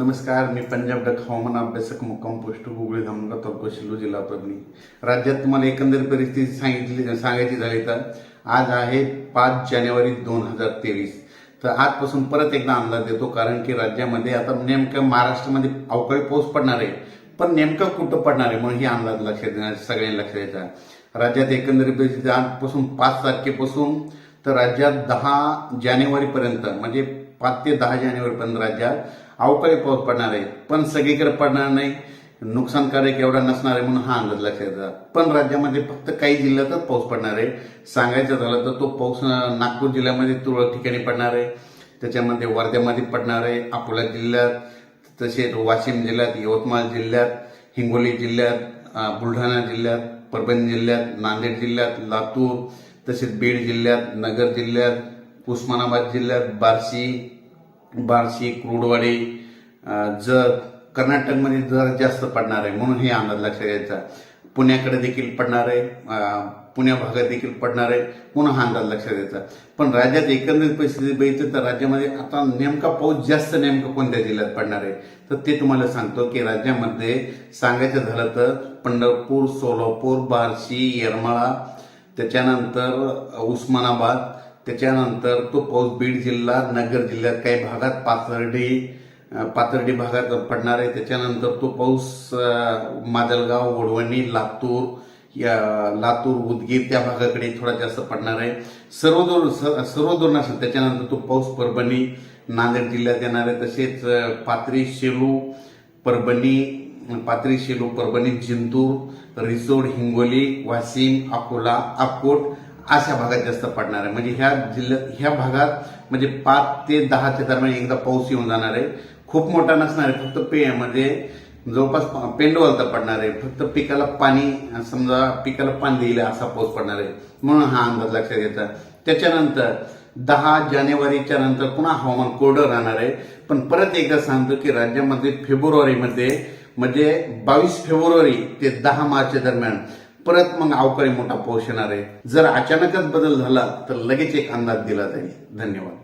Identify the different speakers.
Speaker 1: नमस्कार मी पंजाब डक हवामान अभ्यासक मुक्काम पोस्ट हुगळी धामणगा तालुका शिल्लो जिल्हा परभणी. राज्यात तुम्हाला एकंदर परिस्थिती सांगितली सांगायची झाली तर आज आहे पाच जानेवारी दोन हजार तेवीस. तर आजपासून परत एकदा अंदाज देतो कारण की राज्यामध्ये आता नेमकं महाराष्ट्रामध्ये अवकाळी पाऊस पडणार आहे पण नेमकं कुठं पडणार आहे म्हणून ही अंदाज लक्षात देणार सगळ्यांनी लक्षात द्यायचा. राज्यात एकंदरीत परिस्थिती आजपासून पाच तारखेपासून तर राज्यात दहा जानेवारीपर्यंत म्हणजे पाच ते दहा जानेवारीपर्यंत राज्यात अवकाळी पाऊस पडणार आहे पण सगळीकडे पडणार नाही. नुकसानकारक एवढा नसणार आहे म्हणून हा अंदाज लक्षात येतात पण राज्यामध्ये फक्त काही जिल्ह्यातच पाऊस पडणार आहे. सांगायचं झालं तर तो पाऊस नागपूर जिल्ह्यामध्ये तुरळक ठिकाणी पडणार आहे. त्याच्यामध्ये वर्ध्यामध्ये पडणार आहे. अकोला जिल्ह्यात तसेच वाशिम जिल्ह्यात यवतमाळ जिल्ह्यात हिंगोली जिल्ह्यात बुलढाणा जिल्ह्यात परभणी जिल्ह्यात नांदेड जिल्ह्यात लातूर तसेच बीड जिल्ह्यात नगर जिल्ह्यात उस्मानाबाद जिल्ह्यात बार्शी बार्शी क्रूडवाडी जत कर्नाटकमध्ये जर जास्त पडणार आहे म्हणून हे अंदाज लक्षात घ्यायचा. पुण्याकडे देखील पडणार आहे पुण्या भागात देखील पडणार आहे म्हणून हा अंदाज लक्षात द्यायचा पण राज्यात एकंदरीत परिस्थिती बघितली तर राज्यामध्ये आता नेमका पाऊस जास्त नेमका कोणत्या जिल्ह्यात पडणार आहे? तर ते तुम्हाला सांगतो की राज्यामध्ये सांगायचं झालं तर पंढरपूर सोलापूर बार्शी येरमाळा त्याच्यानंतर उस्मानाबाद त्याच्यानंतर तो पाऊस बीड जिल्हा नगर जिल्ह्यात काही भागात पाथर्डी पाथर्डी भागात पडणार आहे. त्याच्यानंतर तो पाऊस माजलगाव वडवणी लातूर या लातूर उदगीर त्या भागाकडे थोडा जास्त पडणार आहे. सर्व दूर स- सर्व दूर नसेल त्याच्यानंतर तो पाऊस परभणी नांदेड जिल्ह्यात येणार आहे. तसेच पात्री पाथरी शेलू परभणी पाथरी शेलू परभणी जिंतूर रिसोड हिंगोली वाशिम अकोला अकोट अशा भागात जास्त पडणार आहे. म्हणजे ह्या जिल्ह्यात ह्या भागात म्हणजे पाच ते दहाच्या दरम्यान एकदा पाऊस येऊन जाणार आहे. खूप मोठा नसणार आहे फक्त पे म्हणजे जवळपास प- पेंडवलता पडणार आहे. फक्त पिकाला पाणी समजा पिकाला पाणी दिलं असा पाऊस पडणार आहे. म्हणून हा अंदाज लक्षात घ्यायचा. त्याच्यानंतर दहा जानेवारीच्या नंतर पुन्हा हवामान कोरडं राहणार आहे. पण परत एकदा सांगतो की राज्यामध्ये फेब्रुवारीमध्ये म्हणजे बावीस फेब्रुवारी ते दहा मार्च दरम्यान परत मग अवकाळी मोठा पाऊस येणार आहे. जर अचानकच बदल झाला तर लगेच एक अंदाज दिला जाईल. धन्यवाद.